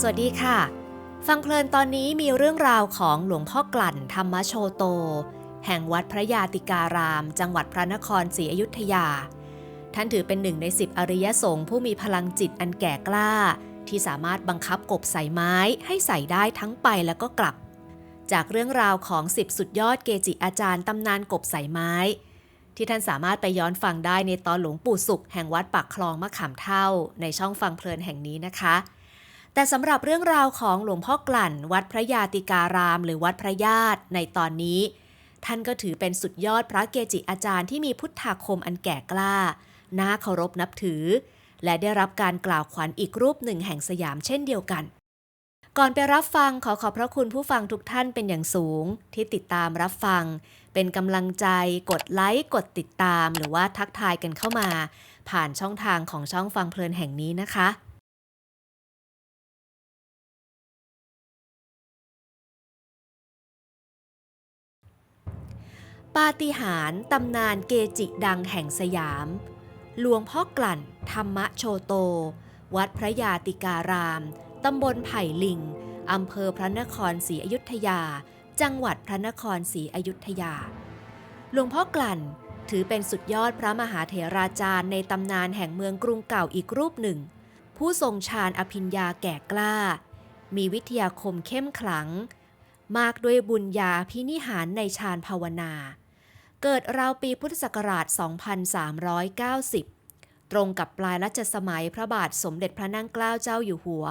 สวัสดีค่ะ ฟังเพลินตอนนี้มีเรื่องราวของหลวงพ่อกลั่นธรรมโชโต แห่งวัดพระยาติการาม จังหวัดพระนครศรีอยุธยา ท่านถือเป็นหนึ่งในสิบอริยสงฆ์ผู้มีพลังจิตอันแก่กล้า ที่สามารถบังคับกบใส่ไม้ให้ใส่ได้ทั้งไปแล้วก็กลับ จากเรื่องราวของสิบสุดยอดเกจิอาจารย์ตำนานกบใส่ไม้ ที่ท่านสามารถไปย้อนฟังได้ในตอนหลวงปู่สุขแห่งวัดปากคลองมะขามเท่า ในช่องฟังเพลินแห่งนี้นะคะ แต่สำหรับเรื่องราวของหลวงพ่อกลั่น วัดพระยาติการาม หรือวัดพระญาติในตอนนี้ ท่านก็ถือเป็นสุดยอดพระเกจิอาจารย์ที่มีพุทธาคมอันแก่กล้า น่าเคารพนับถือ และได้รับการกล่าวขวัญอีกรูปหนึ่งแห่งสยามเช่นเดียวกัน ก่อนไปรับฟังขอขอบพระคุณผู้ฟังทุกท่านเป็นอย่างสูง ที่ติดตามรับฟัง เป็นกำลังใจ กดไลค์กดติดตาม หรือว่าทักทายกันเข้ามา ผ่านช่องทางของช่องฟังเพลินแห่งนี้นะคะ ปาฏิหาริย์ตำนานเกจิดังแห่งสยาม หลวงพ่อกลั่น ธรรมโชโต วัดพระยาติการาม ตำบลไผ่ลิง อำเภอพระนครศรีอยุธยา จังหวัดพระนครศรีอยุธยา หลวงพ่อกลั่นถือเป็นสุดยอดพระมหาเถราจารย์ในตำนานแห่งเมืองกรุงเก่าอีกรูปหนึ่ง ผู้ทรงฌานอภิญญาแก่กล้า มีวิทยาคมเข้มขลัง มากด้วยบุญญาพินิหารในฌานภาวนา เกิดราวปีพุทธศักราช 2390 ตรงกับปลายรัชสมัยพระบาทสมเด็จพระนั่งเกล้าเจ้าอยู่หัว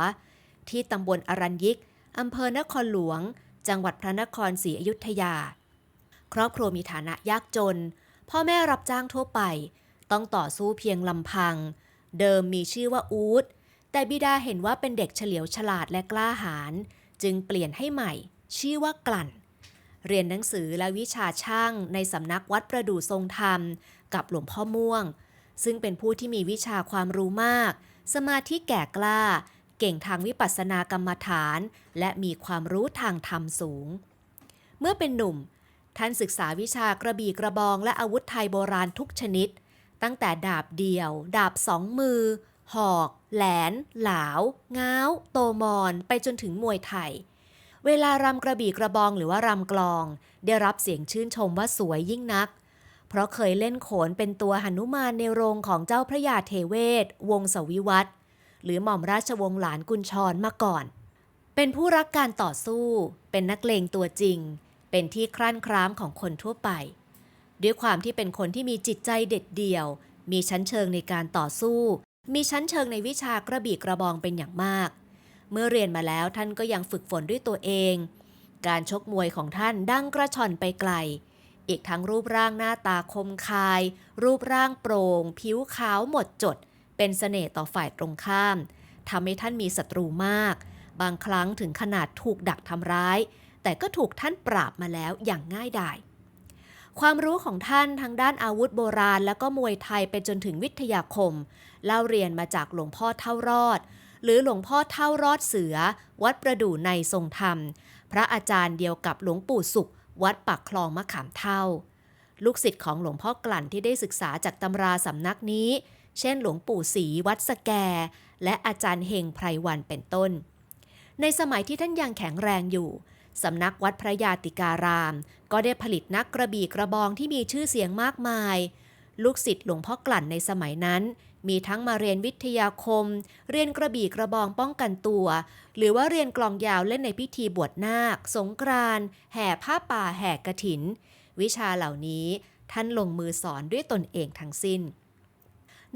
ที่ตำบลอรัญยิก อำเภอนครหลวง จังหวัดพระนครศรีอยุธยา ครอบครัวมีฐานะยากจน พ่อแม่รับจ้างทั่วไป ต้องต่อสู้เพียงลำพัง เดิมมีชื่อว่าอูดแต่บิดาเห็นว่าเป็นเด็กเฉลียวฉลาดและกล้าหาญจึงเปลี่ยนให้ใหม่ ชื่อว่ากลั่น เรียนหนังสือและวิชาช่างในสำนักวัดประดู่ทรงธรรม กับหลวงพ่อม่วง ซึ่งเป็นผู้ที่มีวิชาความรู้มาก สมาธิแก่กล้า เก่งทางวิปัสสนากรรมฐาน และมีความรู้ทางธรรมสูง เมื่อเป็นหนุ่ม ท่านศึกษาวิชากระบี่กระบองและอาวุธไทยโบราณทุกชนิด ตั้งแต่ดาบเดี่ยว ดาบสองมือ หอก แหลน หลาว ง้าว โตมอน ไปจนถึงมวยไทย เวลารำกระบี่กระบองหรือว่ารำกลอง ได้รับเสียงชื่นชมว่าสวยยิ่งนัก เพราะเคยเล่นโขนเป็นตัวหนุมานในโรงของเจ้าพระยาเทเวศ วงศ์สวิวัตรหรือหม่อมราชวงศ์หลานกุญชรมาก่อน เป็นผู้รักการต่อสู้ เป็นนักเลงตัวจริง เป็นที่ครั่นคร้ามของคนทั่วไป ด้วยความที่เป็นคนที่มีจิตใจเด็ดเดี่ยว มีชั้นเชิงในการต่อสู้ มีชั้นเชิงในวิชากระบี่กระบองเป็นอย่างมาก เมื่อเรียนมาแล้วท่านก็ยังฝึกฝนด้วยตัวเอง การชกมวยของท่านดังกระชอนไปไกล อีกทั้งรูปร่างหน้าตาคมคาย รูปร่างโปร่ง ผิวขาวหมดจด เป็นเสน่ห์ต่อฝ่ายตรงข้ามทำให้ท่านมีศัตรูมาก บางครั้งถึงขนาดถูกดักทำร้าย แต่ก็ถูกท่านปราบมาแล้วอย่างง่ายดายความรู้ของท่านทางด้านอาวุธโบราณ และก็มวยไทยไปจนถึงวิทยาคม เล่าเรียนมาจากหลวงพ่อเท่ารอด หรือหลวงพ่อเท่ารอดเสือ วัดประดู่ในทรงธรรม พระอาจารย์เดียวกับหลวงปู่สุข วัดปากคลองมะขามเท่า ลูกศิษย์ของหลวงพ่อกลั่นที่ได้ศึกษาจากตำราสำนักนี้ เช่นหลวงปู่ศรีวัดสแก และอาจารย์เฮงไพรวันเป็นต้น ในสมัยที่ท่านยังแข็งแรงอยู่สำนักวัดพระยาติการาม ก็ได้ผลิตนักกระบี่กระบองที่มีชื่อเสียงมากมาย ลูกศิษย์หลวงพ่อกลั่นในสมัยนั้น มีทั้งมาเรียนวิทยาคม เรียนกระบี่กระบองป้องกันตัว หรือว่าเรียนกลองยาวเล่นในพิธีบวชนาค สงกรานต์แห่ผ้าป่าแห่กระถิน วิชาเหล่านี้ท่านลงมือสอนด้วยตนเองทั้งสิ้น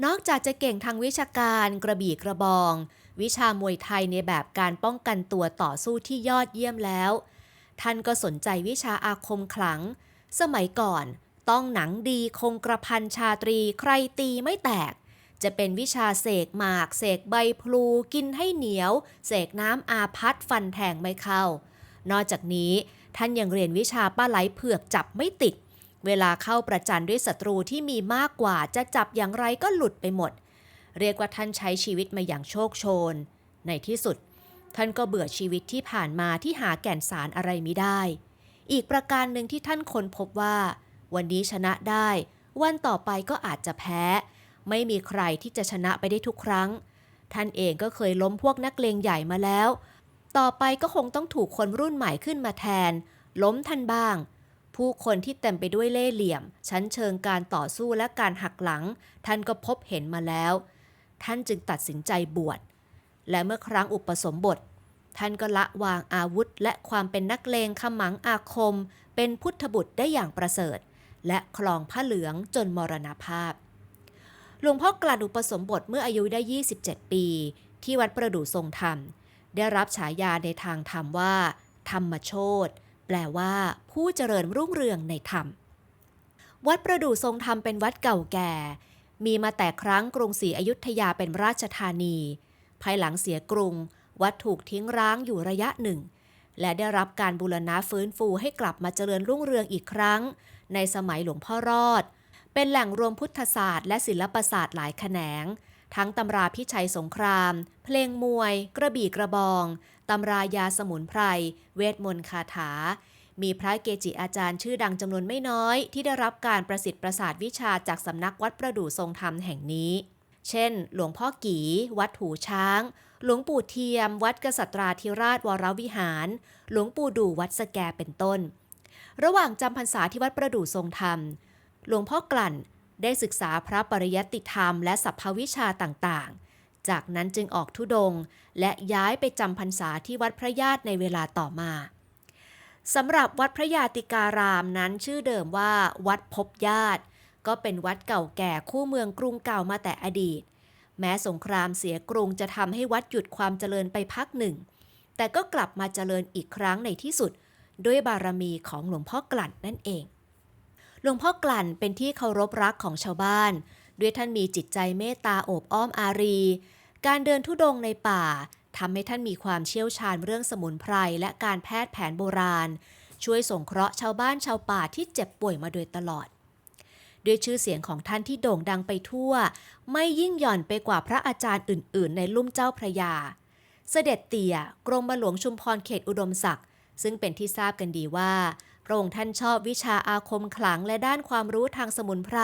นอกจากจะเก่งทางวิชาการกระบี่กระบอง วิชามวยไทยในแบบการป้องกันตัวต่อสู้ที่ยอดเยี่ยมแล้ว ท่านก็สนใจวิชาอาคมขลัง สมัยก่อน ต้องหนังดีคงกระพันชาตรีใครตีไม่แตก จะเป็นวิชาเสกหมากเสกใบพลูกินให้เหนียว เสกน้ำอาพัดฟันแทงไม่เข้า นอกจากนี้ท่านยังเรียนวิชาป้าไหลเผือกจับไม่ติด เวลาเข้าประจันด้วยศัตรูที่มีมากกว่าจะจับอย่างไรก็หลุดไปหมด เรียกว่าท่านใช้ชีวิตมาอย่างโชคโชน ในที่สุด ท่านก็เบื่อชีวิตที่ผ่านมาที่หาแก่นสารอะไรไม่ได้ อีกประการหนึ่งที่ท่านค้นพบว่า วันนี้ชนะได้ วันต่อไปก็อาจจะแพ้ ไม่มีใครที่จะชนะไปได้ทุกครั้ง ท่านเองก็เคยล้มพวกนักเลงใหญ่มาแล้ว ต่อไปก็คงต้องถูกคนรุ่นใหม่ขึ้นมาแทน ล้มท่านบ้าง ผู้คนที่เต็มไปด้วยเล่ห์เหลี่ยม ชั้นเชิงการต่อสู้และการหักหลัง ท่านก็พบเห็นมาแล้ว ท่านจึงตัดสินใจบวช และเมื่อครั้งอุปสมบท ท่านก็ละวางอาวุธ และความเป็นนักเลงขมังอาคม เป็นพุทธบุตรได้อย่างประเสริฐและคลองผ้าเหลืองจนมรณภาพ หลวงพ่อกลั่นอุปสมบทเมื่ออายุได้ 27 ปี ที่วัดประดู่ทรงธรรม ได้รับฉายาในทางธรรมว่า ธรรมโชตแปลว่าผู้เจริญรุ่งเรืองในธรรม วัดประดู่ทรงธรรมเป็นวัดเก่าแก่ มีมาแต่ครั้งกรุงศรีอยุธยาเป็นราชธานี ภายหลังเสียกรุง วัดถูกทิ้งร้างอยู่ระยะหนึ่ง และได้รับการบูรณะฟื้นฟูให้กลับมาเจริญรุ่งเรืองอีกครั้ง ในสมัยหลวงพ่อรอด เป็นแหล่งรวมพุทธศาสตร์และศิลปศาสตร์หลายแขนง ทั้งตำราพิชัยสงคราม เพลงมวย กระบี่กระบอง ตำรายาสมุนไพร เวทมนต์คาถา มีพระเกจิอาจารย์ชื่อดังจำนวนไม่น้อย ที่ได้รับการประสิทธิ์ประสาทวิชาจากสำนักวัดประดู่ทรงธรรมแห่งนี้ เช่น หลวงพ่อกีวัดหูช้าง หลวงปู่เทียม วัดกษัตราธิราชวรวิหาร หลวงปู่ดูวัดสแกเป็นต้น ระหว่างจำพรรษาที่วัดประดู่ทรงธรรม หลวงพ่อกลั่นได้ศึกษาพระปริยัติธรรมและสัพพวิชาต่างๆ จากนั้นจึงออกทุดง และย้ายไปจำพรรษาที่วัดพระญาติในเวลาต่อมาสำหรับวัดพระยาติการามนั้นชื่อเดิมว่า วัดพบญาติ ก็เป็นวัดเก่าแก่คู่เมืองกรุงเก่ามาแต่อดีต แม้สงครามเสียกรุงจะทำให้วัดหยุดความเจริญไปพักหนึ่ง แต่ก็กลับมาเจริญอีกครั้งในที่สุด ด้วยบารมีของหลวงพ่อกลั่นนั่นเอง หลวงพ่อกลั่นเป็นที่เคารพรักของชาวบ้าน ด้วยท่านมีจิตใจเมตตาโอบอ้อมอารี การเดินทุดงในป่าทำให้ท่านมีความเชี่ยวชาญเรื่องสมุนไพรและการแพทย์แผนโบราณ ช่วยส่งเคราะห์ชาวบ้านชาวป่าที่เจ็บป่วยมาโดยตลอด ด้วยชื่อเสียงของท่านที่โด่งดังไปทั่ว ไม่ยิ่งหย่อนไปกว่าพระอาจารย์อื่น ๆ ในลุ่มเจ้าพระยา เสด็จเตี่ยกรมหลวงชุมพรเขตอุดมศักดิ์ซึ่งเป็นที่ทราบกันดีว่า ระองค์ท่านชอบวิชาอาคมขลังและด้านความรู้ทางสมุนไพร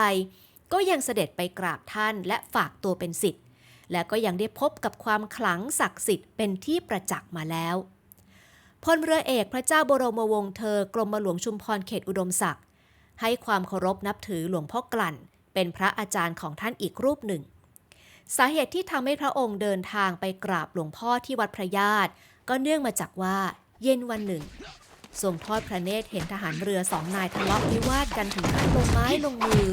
ก็ยังเสด็จไปกราบท่านและฝากตัวเป็นศิษย์และก็ยังได้พบกับความขลังศักดิ์สิทธิ์เป็นที่ประจักษ์มาแล้ว พลเรือเอกพระเจ้าบรมวงศ์เธอกรมหลวงชุมพรเขตอุดมศักดิ์ให้ความเคารพนับถือหลวงพ่อกลั่น เป็นพระอาจารย์ของท่านอีกรูปหนึ่ง สาเหตุที่ทำให้พระองค์เดินทางไปกราบหลวงพ่อที่วัดพระญาติก็เนื่องมาจากว่าเย็นวันหนึ่ง ทรงทอดพระเนตรเห็นทหารเรือสองนายทะเลาะวิวาทกันถึงขั้นลงไม้ลงมือ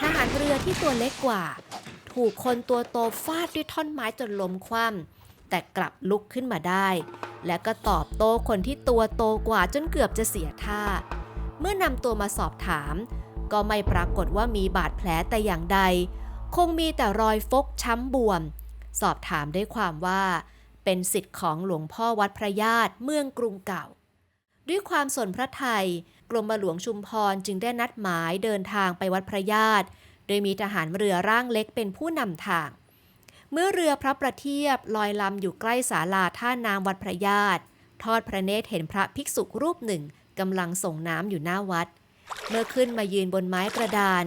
ทหารเรือที่ตัวเล็กกว่า ถูกคนตัวโตฟาดด้วยท่อนไม้จนล้มคว่ำ แต่กลับลุกขึ้นมาได้ และก็ตอบโต้คนที่ตัวโตกว่าจนเกือบจะเสียท่า เมื่อนำตัวมาสอบถาม ก็ไม่ปรากฏว่ามีบาดแผลแต่อย่างใด คงมีแต่รอยฟกช้ำบวม สอบถามได้ความว่า เป็นสิทธิ์ของหลวงพ่อวัดพระญาติเมืองกรุงเก่า ด้วยความสนพระไทย กรมหลวงชุมพรจึงได้นัดหมายเดินทางไปวัดพระญาติ โดยมีทหารเรือร่างเล็กเป็นผู้นำทาง เมื่อเรือพระประเทียบลอยลำอยู่ใกล้ศาลาท่าน้ำวัดพระญาติ ทอดพระเนตรเห็นพระภิกษุรูปหนึ่งกำลังส่งน้ำอยู่หน้าวัด เมื่อขึ้นมายืนบนไม้กระดาน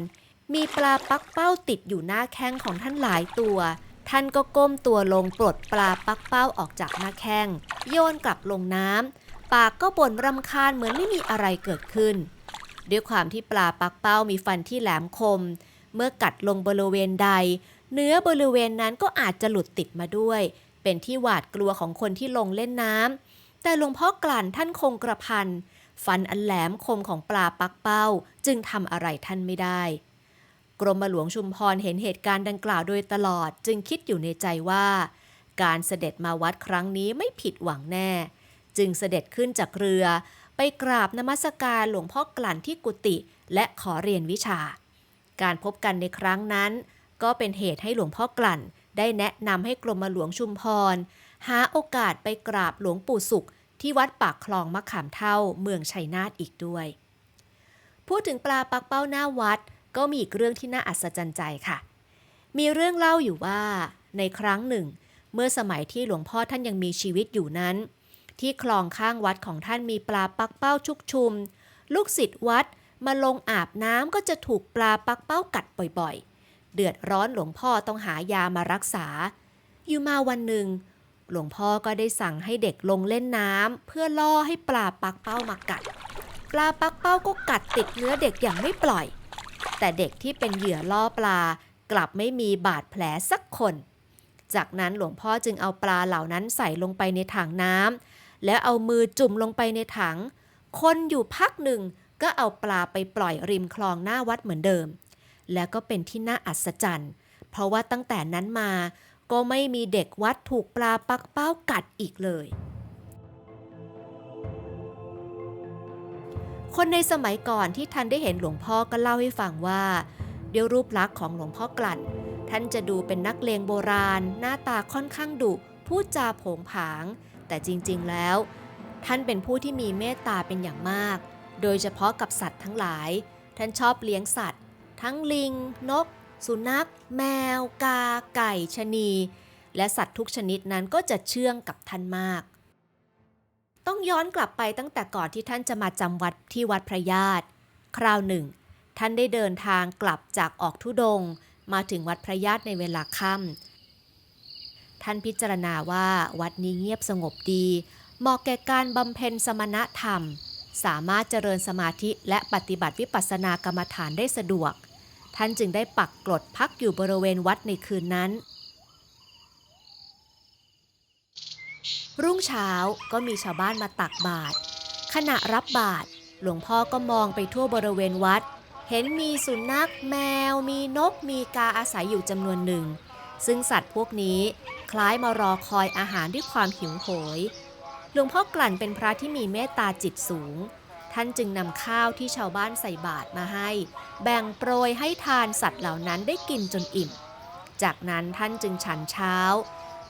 มีปลาปักเป้าติดอยู่หน้าแข้งของท่านหลายตัว ท่านก็ก้มตัวลงปลดปลาปักเป้าออกจากหน้าแข้งโยนกลับลงน้ำปากก็บ่นรำคาญเหมือนไม่มีอะไรเกิดขึ้น ด้วยความที่ปลาปักเป้ามีฟันที่แหลมคม เมื่อกัดลงบริเวณใด เนื้อบริเวณนั้นก็อาจจะหลุดติดมาด้วย เป็นที่หวาดกลัวของคนที่ลงเล่นน้ำแต่หลวงพ่อกลั่นท่านคงกระพันฟันอันแหลมคมของปลาปักเป้า จึงทำอะไรท่านไม่ได้ กรมหลวงชุมพรเห็นเหตุการณ์ดังกล่าวโดยตลอดจึงคิดอยู่ในใจว่า การเสด็จมาวัดครั้งนี้ไม่ผิดหวังแน่ จึงเสด็จขึ้นจากเรือ ไปกราบนมัสการหลวงพ่อกลั่นที่กุฏิและขอเรียนวิชา การพบกันในครั้งนั้น ก็เป็นเหตุให้หลวงพ่อกลั่น ได้แนะนำให้กรมหลวงชุมพร หาโอกาสไปกราบหลวงปู่สุข ที่วัดปากคลองมะขามเท่าเมืองชัยนาทอีกด้วย พูดถึงปลาปักเป้าหน้าวัด ก็มีอีกเรื่องที่น่าอัศจรรย์ใจค่ะ มีเรื่องเล่าอยู่ว่า ในครั้งหนึ่ง เมื่อสมัยที่หลวงพ่อท่านยังมีชีวิตอยู่นั้น ที่คลองข้างวัดของท่านมีปลาปักเป้าชุกชุม ลูกศิษย์วัดมาลงอาบน้ำก็จะถูกปลาปักเป้ากัดบ่อยๆ เดือดร้อนหลวงพ่อต้องหายามารักษา อยู่มาวันหนึ่ง หลวงพ่อก็ได้สั่งให้เด็กลงเล่นน้ำเพื่อล่อให้ปลาปักเป้ามากัด ปลาปักเป้าก็กัดติดเนื้อเด็กอย่างไม่ปล่อย แต่เด็กที่เป็นเหยื่อล่อปลากลับไม่มีบาดแผลสักคน จากนั้นหลวงพ่อจึงเอาปลาเหล่านั้นใส่ลงไปในถังน้ำแล้วเอามือจุ่มลงไปในถัง คนอยู่พักหนึ่งก็เอาปลาไปปล่อยริมคลองหน้าวัดเหมือนเดิม แล้วก็เป็นที่น่าอัศจรรย์ เพราะว่าตั้งแต่นั้นมา ก็ไม่มีเด็กวัดถูกปลาปักเป้ากัดอีกเลย คนในสมัยก่อนที่ท่านได้เห็นหลวงพ่อก็เล่าให้ฟังว่าด้วยรูปลักษณ์ของหลวงพ่อกลั่น ท่านจะดูเป็นนักเลงโบราณ หน้าตาค่อนข้างดุพูดจาโผงผาง แต่จริงๆแล้ว ท่านเป็นผู้ที่มีเมตตาเป็นอย่างมาก โดยเฉพาะกับสัตว์ทั้งหลาย ท่านชอบเลี้ยงสัตว์ ทั้งลิง นก สุนัข แมว กา ไก่ชะนี และสัตว์ทุกชนิดนั้นก็จะเชื่องกับท่านมาก ต้องย้อนกลับไปตั้งแต่ก่อนที่ท่านจะมาจำวัดที่วัดพระญาติ คราวหนึ่ง ท่านได้เดินทางกลับจากออกทุดง มาถึงวัดพระญาติในเวลาค่ำท่านพิจารณาว่าวัดนี้เงียบสงบดีเหมาะแก่การบำเพ็ญสมณธรรม สามารถเจริญสมาธิและปฏิบัติวิปัสสนากรรมฐานได้สะดวก ท่านจึงได้ปักกรดพักอยู่บริเวณวัดในคืนนั้น รุ่งเช้าก็มีชาวบ้านมาตักบาตรขณะรับบาตรหลวงพ่อก็มองไปทั่วบริเวณวัด เห็นมีสุนัขแมว มีนกมีกาอาศัยอยู่จำนวนหนึ่ง ซึ่งสัตว์พวกนี้คล้ายมารอคอยอาหารด้วยความหิวโหย หลวงพ่อกลั่นเป็นพระที่มีเมตตาจิตสูง ท่านจึงนำข้าวที่ชาวบ้านใส่บาตรมาให้ แบ่งโปรยให้ทานสัตว์เหล่านั้นได้กินจนอิ่ม จากนั้นท่านจึงฉันเช้า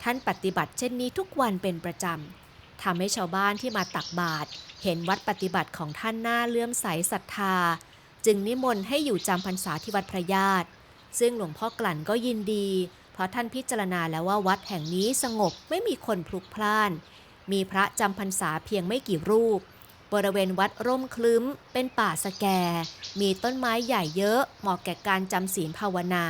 ท่านปฏิบัติเช่นนี้ทุกวันเป็นประจำทำให้ชาวบ้านที่มาตักบาตรเห็นวัดปฏิบัติของท่านน่าเลื่อมใสศรัทธา จึงนิมนต์ให้อยู่จำพรรษาที่วัดพระญาติ ซึ่งหลวงพ่อกลั่นก็ยินดี เพราะท่านพิจารณาแล้วว่าวัดแห่งนี้สงบไม่มีคนพลุกพล่าน มีพระจำพรรษาเพียงไม่กี่รูป บริเวณวัดร่มคลึ้ม เป็นป่าสแก มีต้นไม้ใหญ่เยอะเหมาะแก่การจำศีลภาวนา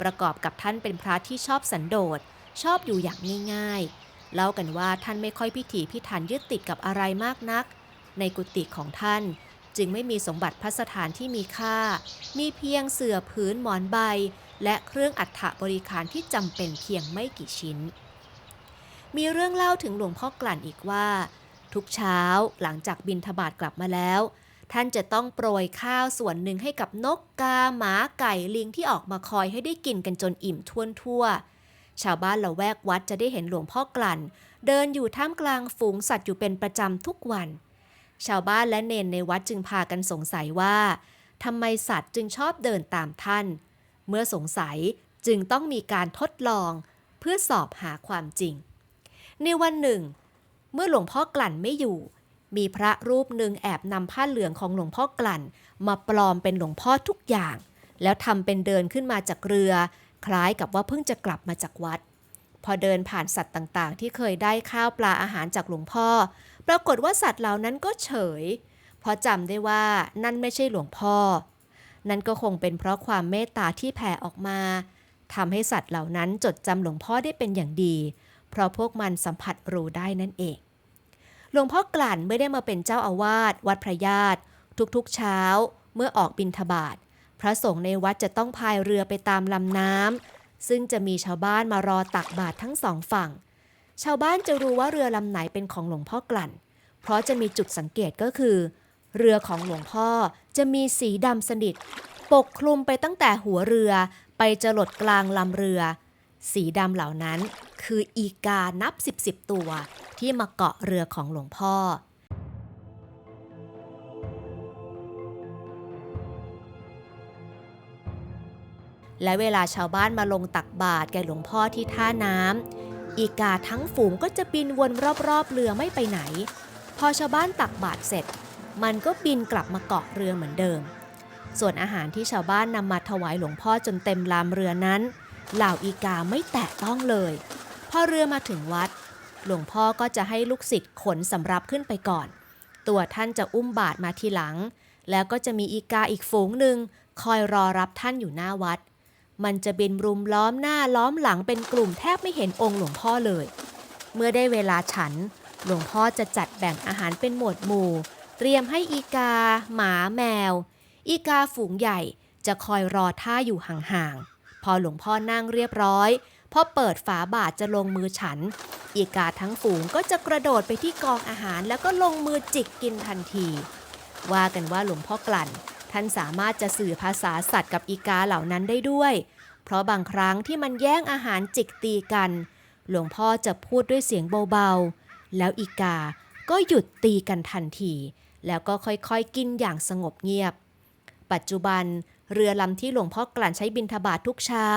ประกอบกับท่านเป็นพระที่ชอบสันโดษ ชอบอยู่อย่างง่ายๆ เล่ากันว่าท่านไม่ค่อยพิถีพิถันยึดติดกับอะไรมากนัก ในกุฏิของท่านจึงไม่มีสมบัติพัสถานที่มีค่า มีเพียงเสื่อพื้นหมอนใบ และเครื่องอัฐบริการที่จำเป็นเพียงไม่กี่ชิ้น มีเรื่องเล่าถึงหลวงพ่อกลั่นอีกว่า ทุกเช้าหลังจากบินทบาทกลับมาแล้ว ท่านจะต้องโปรยข้าวส่วนหนึ่งให้กับนกกาหมาไก่ลิงที่ออกมาคอยให้ได้กินกันจนอิ่มท่วนทั่ว ชาวบ้านละแวกวัดจะได้เห็นหลวงพ่อกลั่น เดินอยู่ท่ามกลางฝูงสัตว์อยู่เป็นประจำทุกวัน ชาวบ้านและเนนในวัดจึงพากันสงสัยว่าทำไมสัตว์จึงชอบเดินตามท่าน เมื่อสงสัยจึงต้องมีการทดลองเพื่อสอบหาความจริง ในวันหนึ่ง มื่อหลวงพ่อกลั่นไม่อยู่ มีพระรูปหนึ่งแอบนำผ้าเหลืองของหลวงพ่อกลั่น มาปลอมเป็นหลวงพ่อทุกอย่าง แล้วทำเป็นเดินขึ้นมาจากเรือ คล้ายกับว่าเพิ่งจะกลับมาจากวัด พอเดินผ่านสัตว์ต่างๆ ที่เคยได้ข้าวปลาอาหารจากหลวงพ่อ ปรากฏว่าสัตว์เหล่านั้นก็เฉย เพราะจำได้ว่านั่นไม่ใช่หลวงพ่อ นั่นก็คงเป็นเพราะความเมตตาที่แผ่ออกมาทำให้สัตว์เหล่านั้นจดจำหลวงพ่อได้เป็นอย่างดี เพราะพวกมันสัมผัสรู้ได้นั่นเอง หลวงพ่อกลั่นไม่ได้มาเป็นเจ้าอาวาสวัดพระญาติทุกๆเช้า เมื่อออกบิณฑบาตพระสงฆ์ในวัดจะต้องพายเรือไปตามลำน้ำซึ่งจะมีชาวบ้านมารอตักบาตรทั้งสองฝั่ง ชาวบ้านจะรู้ว่าเรือลำไหนเป็นของหลวงพ่อกลั่น เพราะจะมีจุดสังเกตก็คือ เรือของหลวงพ่อจะมีสีดำสนิท ปกคลุมไปตั้งแต่หัวเรือไปจรดกลางลำเรือ สีดำเหล่านั้นคืออีกานับสิบสิบตัวที่มาเกาะเรือของหลวงพ่อ และเวลาชาวบ้านมาลงตักบาตรแก่หลวงพ่อที่ท่าน้ำอีกาทั้งฝูงก็จะบินวนรอบๆเรือไม่ไปไหน พอชาวบ้านตักบาตรเสร็จ มันก็บินกลับมาเกาะเรือเหมือนเดิม ส่วนอาหารที่ชาวบ้านนำมาถวายหลวงพ่อจนเต็มลามเรือนั้น เหล่าอีกาไม่แตะต้องเลย พอเรือมาถึงวัด หลวงพ่อก็จะให้ลูกศิษย์ขนสำรับขึ้นไปก่อน ตัวท่านจะอุ้มบาทมาทีหลัง แล้วก็จะมีอีกาอีกฝูงหนึ่งคอยรอรับท่านอยู่หน้าวัด มันจะบินรุมล้อมหน้าล้อมหลังเป็นกลุ่มแทบไม่เห็นองค์หลวงพ่อเลย เมื่อได้เวลาฉัน หลวงพ่อจะจัดแบ่งอาหารเป็นหมวดหมู่ เตรียมให้อีกา หมาแมว อีกาฝูงใหญ่จะคอยรอท่าอยู่ห่างๆ พอหลวงพ่อนั่งเรียบร้อยพอเปิดฝาบาทจะลงมือฉัน อีกาทั้งฝูงก็จะกระโดดไปที่กองอาหารแล้วก็ลงมือจิกกินทันที ว่ากันว่าหลวงพ่อกลั่น ท่านสามารถจะสื่อภาษาสัตว์กับอีกาเหล่านั้นได้ด้วย เพราะบางครั้งที่มันแย่งอาหารจิกตีกัน หลวงพ่อจะพูดด้วยเสียงเบาๆ แล้วอีกาก็หยุดตีกันทันที แล้วก็ค่อยๆกินอย่างสงบเงียบ ปัจจุบัน เรือลำที่หลวงพ่อกลั่นใช้บินทบาททุกเช้า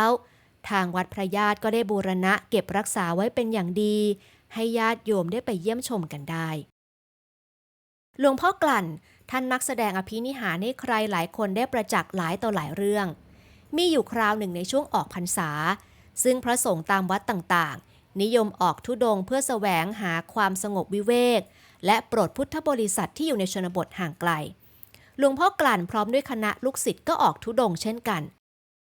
ทางวัดพระญาติก็ได้บูรณะเก็บรักษาไว้เป็นอย่างดี ให้ญาติโยมได้ไปเยี่ยมชมกันได้ หลวงพ่อกลั่นท่านมักแสดงอภินิหารให้ใครหลายคนได้ประจักษ์หลายต่อหลายเรื่อง มีอยู่คราวหนึ่งในช่วงออกพรรษา ซึ่งพระสงฆ์ตามวัดต่างๆ นิยมออกทุดงเพื่อแสวงหาความสงบวิเวก และโปรดพุทธบริษัทที่อยู่ในชนบทห่างไกล หลวงพ่อกลั่นพร้อมด้วยคณะลูกศิษย์ก็ออกทุดงเช่นกัน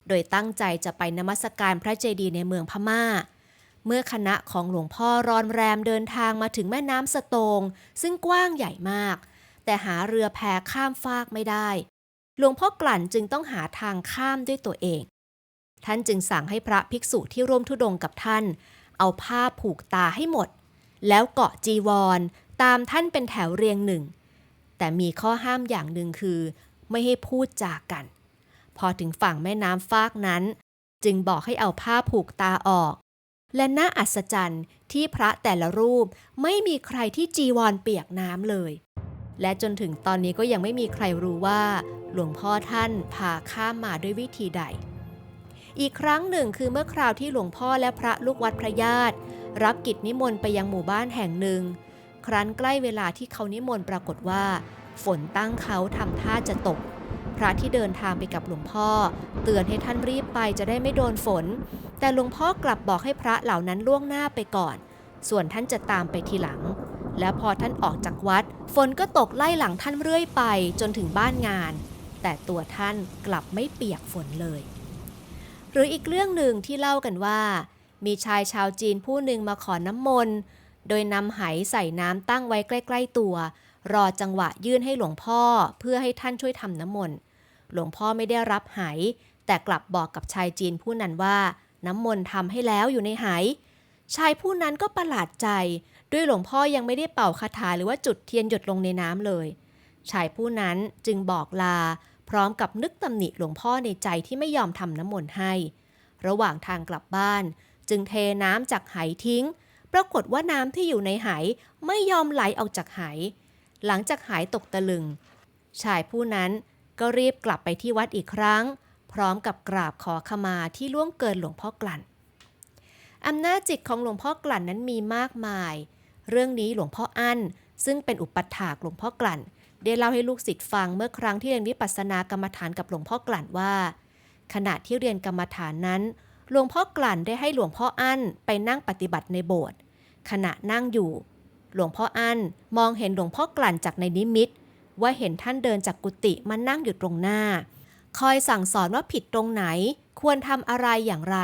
โดยตั้งใจจะไปนมัสการพระเจดีย์ในเมืองพม่า เมื่อคณะของหลวงพ่อรอนแรมเดินทางมาถึงแม่น้ำสะตง ซึ่งกว้างใหญ่มาก แต่หาเรือแพข้ามฟากไม่ได้ หลวงพ่อกลั่นจึงต้องหาทางข้ามด้วยตัวเอง ท่านจึงสั่งให้พระภิกษุที่ร่วมทุดงกับท่าน เอาผ้าผูกตาให้หมด แล้วเกาะจีวรตามท่านเป็นแถวเรียงหนึ่ง แต่มีข้อห้ามอย่างหนึ่งคือ ไม่ให้พูดจากัน พอถึงฝั่งแม่น้ำฟากนั้น จึงบอกให้เอาผ้าผูกตาออก และน่าอัศจรรย์ที่พระแต่ละรูปไม่มีใครที่จีวรเปียกน้ำเลย และจนถึงตอนนี้ก็ยังไม่มีใครรู้ว่า หลวงพ่อท่านพาข้ามมาด้วยวิธีใด อีกครั้งหนึ่งคือเมื่อคราวที่หลวงพ่อและพระลูกวัดพระญาติรับกิจนิมนต์ไปยังหมู่บ้านแห่งหนึ่ง ครั้นใกล้เวลาที่เขานิมนต์ปรากฏว่า ฝนตั้งเขาทำท่าจะตก พระที่เดินทางไปกับหลวงพ่อ เตือนให้ท่านรีบไปจะได้ไม่โดนฝน แต่หลวงพ่อกลับบอกให้พระเหล่านั้นล่วงหน้าไปก่อน ส่วนท่านจะตามไปทีหลัง แล้วพอท่านออกจากวัด ฝนก็ตกไล่หลังท่านเรื่อยไปจนถึงบ้านงาน แต่ตัวท่านกลับไม่เปียกฝนเลย หรืออีกเรื่องหนึ่งที่เล่ากันว่า มีชายชาวจีนผู้หนึ่งมาขอน้ำมนต์ โดยนำไหใส่น้ำตั้งไว้ใกล้ๆตัว รอจังหวะยื่นให้หลวงพ่อเพื่อให้ท่านช่วยทำน้ำมนต์ หลวงพ่อไม่ได้รับไห แต่กลับบอกกับชายจีนผู้นั้นว่า น้ำมนต์ทำให้แล้วอยู่ในไห ชายผู้นั้นก็ประหลาดใจ ด้วยหลวงพ่อยังไม่ได้เป่าคาถาหรือว่าจุดเทียนหยดลงในน้ำเลย ชายผู้นั้นจึงบอกลา พร้อมกับนึกตำหนิหลวงพ่อในใจที่ไม่ยอมทำน้ำมนต์ให้ ระหว่างทางกลับบ้าน จึงเทน้ำจากไหทิ้ง ปรากฏว่าน้ำที่อยู่ในไหไม่ยอมไหลออกจากไหหลังจากหายตกตะลึง ชายผู้นั้นก็รีบกลับไปที่วัดอีกครั้ง พร้อมกับกราบขอขมาที่ล่วงเกินหลวงพ่อกลั่นอำนาจจิตของหลวงพ่อกลั่นนั้นมีมากมาย เรื่องนี้หลวงพ่ออั้น ซึ่งเป็นอุปัฏฐากหลวงพ่อกลั่น ได้เล่าให้ลูกศิษย์ฟังเมื่อครั้งที่เรียนวิปัสสนากรรมฐานกับหลวงพ่อกลั่นว่า ขณะที่เรียนกรรมฐานนั้น หลวงพ่อกลั่นได้ให้หลวงพ่ออั้นไปนั่งปฏิบัติในโบสถ์ขณะนั่งอยู่ หลวงพ่ออั้นมองเห็นหลวงพ่อกลั่นจากในนิมิต ว่าเห็นท่านเดินจากกุฏิมานั่งอยู่ตรงหน้า คอยสั่งสอนว่าผิดตรงไหน ควรทำอะไรอย่างไร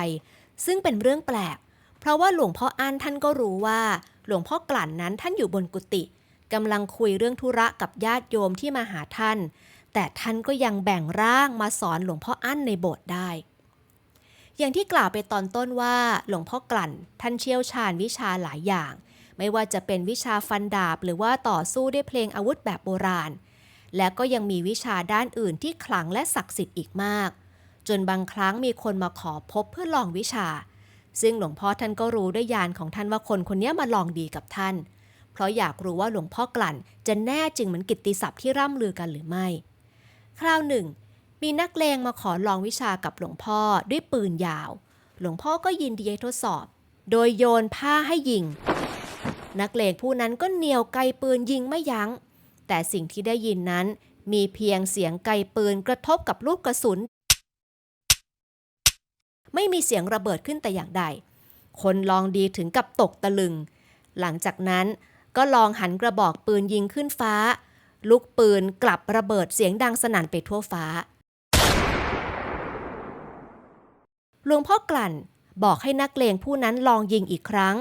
ซึ่งเป็นเรื่องแปลก เพราะว่าหลวงพ่ออั้นท่านก็รู้ว่า หลวงพ่อกลั่นนั้นท่านอยู่บนกุฏิกำลังคุยเรื่องธุระกับญาติโยมที่มาหาท่าน แต่ท่านก็ยังแบ่งร่างมาสอนหลวงพ่ออั้นในโบสถ์ได้ อย่างที่กล่าวไปตอนต้นว่าหลวงพ่อกลั่น ท่านเชี่ยวชาญวิชาหลายอย่าง ไม่ว่าจะเป็นวิชาฟันดาบ หรือว่าต่อสู้ด้วยเพลงอาวุธแบบโบราณ และก็ยังมีวิชาด้านอื่นที่ขลังและศักดิ์สิทธิ์อีกมาก จนบางครั้งมีคนมาขอพบเพื่อลองวิชา ซึ่งหลวงพ่อท่านก็รู้ด้วยญาณของท่านว่าคนคนนี้มาลองดีกับท่าน เพราะอยากรู้ว่าหลวงพ่อกลั่นจะแน่จริงเหมือนกิตติศัพท์ที่ร่ำลือกันหรือไม่ คราวหนึ่ง มีนักเลงมาขอลองวิชากับหลวงพ่อด้วยปืนยาว หลวงพ่อก็ยินดีให้ทดสอบ โดยโยนผ้าให้ยิง นักเลงผู้นั้นก็เหนียวไกปืนยิงไม่ยัง้ง แต่สิ่งที่ได้ยินนั้นมีเพียงเสียงไกปืนกระทบกับลูกกระสุน ไม่มีเสียงระเบิดขึ้นแต่อย่างใด คนลองดีถึงกับตกตะลึง หลังจากนั้นก็ลองหันกระบอกปืนยิงขึ้นฟ้า ลูกปืนกลับระเบิดเสียงดังสนั่นไปทั่วฟ้า หลวงพ่อกลั่นบอกให้นักเลงผู้นั้นลองยิงอีกครั้ง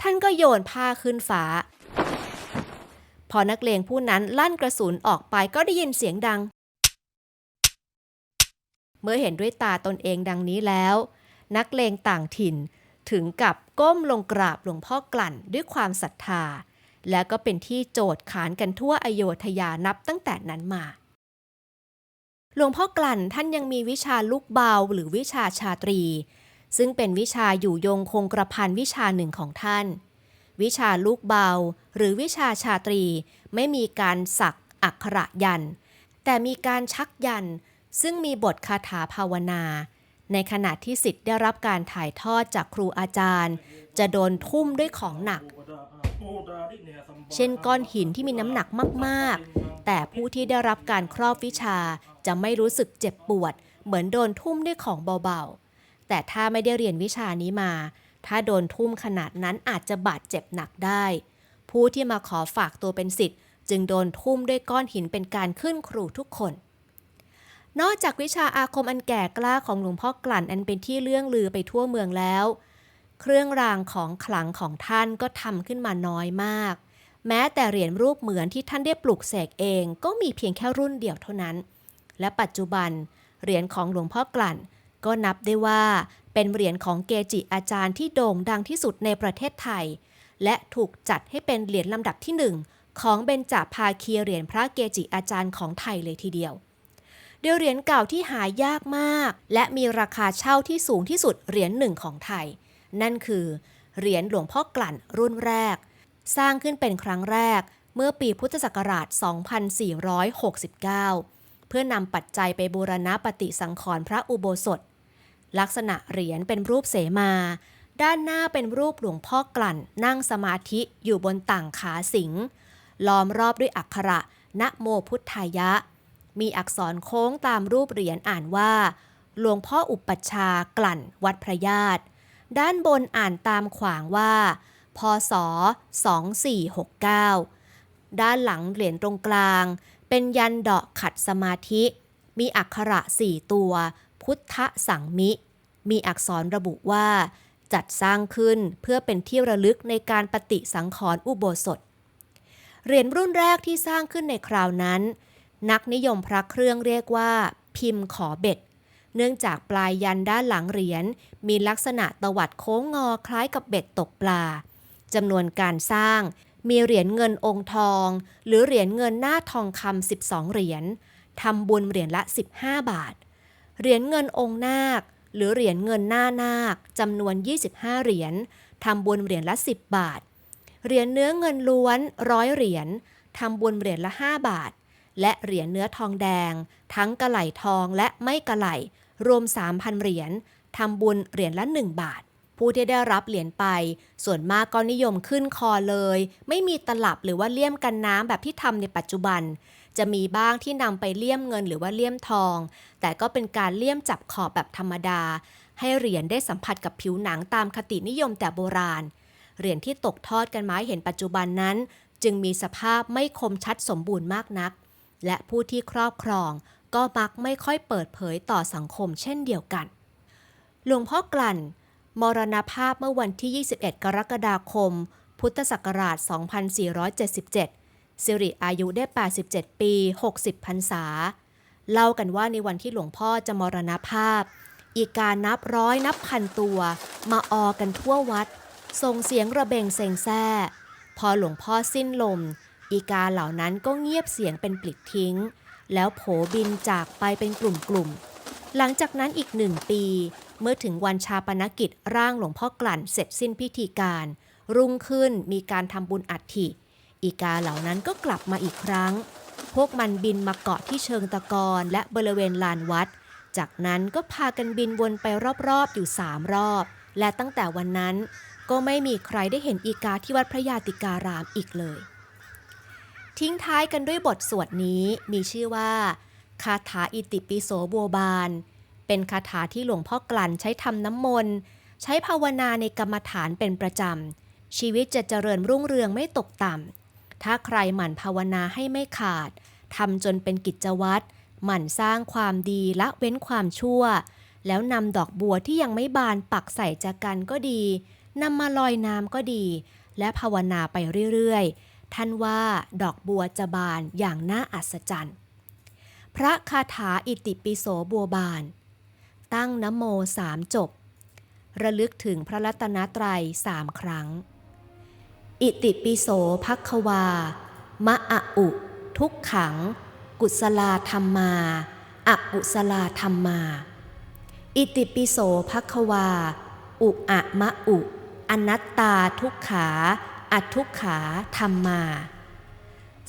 ท่านก็โยนผ้าขึ้นฟ้า พอนักเลงผู้นั้นลั่นกระสุนออกไปก็ได้ยินเสียงดัง เมื่อเห็นด้วยตาตนเองดังนี้แล้ว นักเลงต่างถิ่นถึงกับก้มลงกราบหลวงพ่อกลั่นด้วยความศรัทธา และก็เป็นที่โจทย์ขานกันทั่วอโยธยานับตั้งแต่นั้นมา หลวงพ่อกลั่นท่านยังมีวิชาลูกเบาหรือวิชาชาตรี ซึ่งเป็นวิชาอยู่ยงคงกระพันวิชาหนึ่งของท่าน วิชาลูกเบาหรือวิชาชาตรี ไม่มีการสักอักขระยัน แต่มีการชักยัน ซึ่งมีบทคาถาภาวนา ในขณะที่สิทธิ์ได้รับการถ่ายทอดจากครูอาจารย์ จะโดนทุ่มด้วยของหนัก เช่นก้อนหินที่มีน้ำหนักมากๆ แต่ผู้ที่ได้รับการครอบวิชาจะไม่รู้สึกเจ็บปวด เหมือนโดนทุ่มด้วยของเบาๆ แต่ถ้าไม่ได้เรียนวิชานี้มา ถ้าโดนทุ่มขนาดนั้นอาจจะบาดเจ็บหนักได้ ผู้ที่มาขอฝากตัวเป็นสิทธิ์ จึงโดนทุ่มด้วยก้อนหินเป็นการขึ้นครูทุกคนนอกจากวิชาอาคมอันแก่กล้าของหลวงพ่อกลั่นอันเป็นที่เลื่องลือไปทั่วเมืองแล้ว เครื่องรางของขลังของท่านก็ทำขึ้นมาน้อยมาก แม้แต่เหรียญรูปเหมือนที่ท่านได้ปลุกเสกเองก็มีเพียงแค่รุ่นเดียวเท่านั้น และปัจจุบันเหรียญของหลวงพ่อกลั่น ก็นับได้ว่าเป็นเหรียญของเกจิอาจารย์ที่โด่งดังที่สุดในประเทศไทย และถูกจัดให้เป็นเหรียญลำดับที่หนึ่งของเบญจภาคีเหรียญพระเกจิอาจารย์ของไทยเลยทีเดียวเดียวเหรียญเก่าที่หายากมาก และมีราคาเช่าที่สูงที่สุดเหรียญหนึ่งของไทย นั่นคือเหรียญหลวงพ่อกลั่นรุ่นแรก สร้างขึ้นเป็นครั้งแรกเมื่อปีพุทธศักราช 2469 เพื่อนำปัจจัยไปบูรณะปฏิสังขรณ์พระอุโบสถ ลักษณะเหรียญเป็นรูปเสมา ด้านหน้าเป็นรูปหลวงพ่อกลั่น นั่งสมาธิอยู่บนต่างขาสิง ล้อมรอบด้วยอักขระนะโมพุทธายะ มีอักษรโค้งตามรูปเหรียญอ่านว่า หลวงพ่ออุปัชากลั่น วัดพระญาติ ด้านบนอ่านตามขวางว่า พศ 2469 ด้านหลังเหรียญตรงกลาง เป็นยันเดาะขัดสมาธิ มีอักขระสี่ตัว พุทธสังมิ มีอักษรระบุว่า จัดสร้างขึ้นเพื่อเป็นที่ระลึกในการปฏิสังขรณ์อุโบสถ เหรียญรุ่นแรกที่สร้างขึ้นในคราวนั้น นักนิยมพระเครื่องเรียกว่า พิมพ์ขอเบ็ดเนื่องจากปลายยันด้านหลังเหรียญมีลักษณะตวัดโค้งงอคล้ายกับเบ็ดตกปลา จำนวนการสร้าง มีเหรียญเงินองค์ทอง หรือเหรียญเงินหน้าทองคำ12 เหรียญทำบุญเหรียญละ 15 บาท เหรียญเงินองค์นาค หรือเหรียญเงินหน้านาคจำนวน 25 เหรียญทำบุญเหรียญละ 10 บาท เหรียญเนื้อเงินล้วนร้อยเหรียญทำบุญเหรียญละ 5 บาท และเหรียญเนื้อทองแดง ทั้งกระไหลทองและไม่กระไหลรวม 3,000 เหรียญทำบุญเหรียญละ 1 บาท ผู้ที่ได้รับเหรียญไป ส่วนมากก็นิยมขึ้นคอเลย ไม่มีตลับหรือว่าเลี่ยมกันน้ำแบบที่ทำในปัจจุบัน จะมีบ้างที่นำไปเลี่ยมเงินหรือว่าเลี่ยมทอง แต่ก็เป็นการเลี่ยมจับขอบแบบธรรมดา ให้เหรียญได้สัมผัสกับผิวหนังตามคตินิยมแต่โบราณ เหรียญที่ตกทอดกันมาเห็นปัจจุบันนั้น จึงมีสภาพไม่คมชัดสมบูรณ์มากนัก และผู้ที่ครอบครองก็มักไม่ค่อยเปิดเผยต่อสังคมเช่นเดียวกัน หลวงพ่อกลั่น มรณภาพเมื่อวันที่ 21 กรกฎาคม พุทธศักราช 2477 สิริอายุได้ 87 ปี 60 พรรษา เล่ากันว่าในวันที่หลวงพ่อจะมรณภาพ อีกานับร้อยนับพันตัว มาออกันทั่ววัด ส่งเสียงระเบงเซ็งแซ่ พอหลวงพ่อสิ้นลม อีกาเหล่านั้นก็เงียบเสียงเป็นปลิดทิ้ง แล้วโผบินจากไปเป็นกลุ่มๆหลังจากนั้นอีกหนึ่งปี เมื่อถึงวันชาปนกิจร่างหลวงพ่อกลั่นเสร็จสิ้นพิธีการ รุ่งขึ้นมีการทำบุญอัฐิ อีกาเหล่านั้นก็กลับมาอีกครั้ง พวกมันบินมาเกาะที่เชิงตะกอนและบริเวณลานวัด จากนั้นก็พากันบินวนไปรอบๆอยู่สามรอบ และตั้งแต่วันนั้นก็ไม่มีใครได้เห็นอีกาที่วัดพระยาติการามอีกเลย ทิ้งท้ายกันด้วยบทสวดนี้มีชื่อว่า คาถาอิติปิโสบัวบาน เป็นคาถาที่หลวงพ่อกลั่นใช้ทำน้ำมนต์ ใช้ภาวนาในกรรมฐานเป็นประจำ ชีวิตจะเจริญรุ่งเรืองไม่ตกต่ำ ถ้าใครหมั่นภาวนาให้ไม่ขาดทำจนเป็นกิจวัตรหมั่นสร้างความดีละเว้นความชั่ว แล้วนำดอกบัวที่ยังไม่บานปักใส่จากกันก็ดีนำมาลอยน้ำก็ดี และภาวนาไปเรื่อยๆ ท่านว่าดอกบัวจะบานอย่างน่าอัศจรรย์ พระคาถาอิติปิโสบัวบาน ตั้งนโมสามจบ ระลึกถึงพระรัตนตรัยสามครั้ง อิติปิโสภัควา มะอะอุ ทุกขัง กุศลาธรรมาอะกุศลาธรรมา อิติปิโสภัควา อุอะมะอุ อนัตตาทุกขาอัทุกขาธรรมา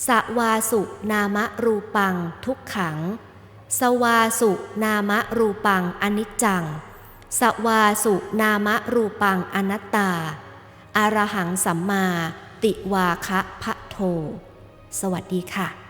สวาสุนามะรูปัง ทุกขัง สวาสุนามะรูปังอนิจจัง สวาสุนามะรูปังอนัตตา อารหังสัมมา ติวาคะพะโท สวัสดีค่ะ